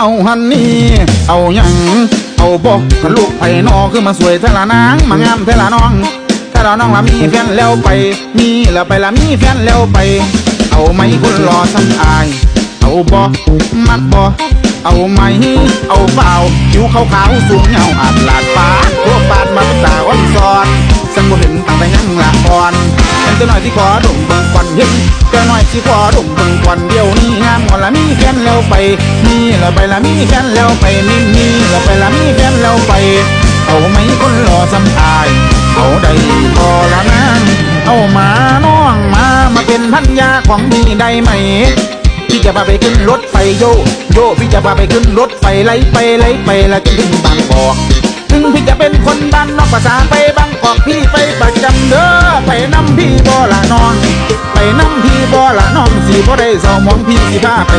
เอาหันนี่ เอาหยังเอาบอกลูกไผ่นอคือมาสวยเทละนางมางามเทละน้องถ้าเราน้องละมีแฟนแล้วไป มีแล้วไปละมีแฟนแล้วไป เอาไหมคนรอซ้ำอาย เอาบ่มักบ่เอาไหม เอาเปล่าผิวขาวขาวๆสูงเงาอาดลาดปาดพวกปาดมาตาอ่อนซอนสังบ่เห็นตั้งแต่ยังละอ่อนเป็นตัวหน่อยที่ขอดมเบิ่งควันเห็นตัวหน่อยที่ขอดมเบิ่งควัน ไป มีแล้วไปละมีแฟนแล้วไปมีมีแล้วไปละมีแฟนแล้วไป เอาไหมคนรอซ้ำอาย เอาได้พอละนางเอามาน้องมามาเป็นพันยาของพี่ได้ไหมพี่จะพาไปขึ้นรถไฟโยโยพี่จะพาไปขึ้นรถไฟไล่ไปไล่ไปแล้วจะถึงบางกอกถึงพี่จะเป็นคนบ้านนอกภาษาไปบางกอกพี่ไปประจำเด้อไปน้ำพี่บ่ละน้อง ไปน้ำพี่บ่ละน้องสีบ่ได้เศร้ามองพี่สิพาไป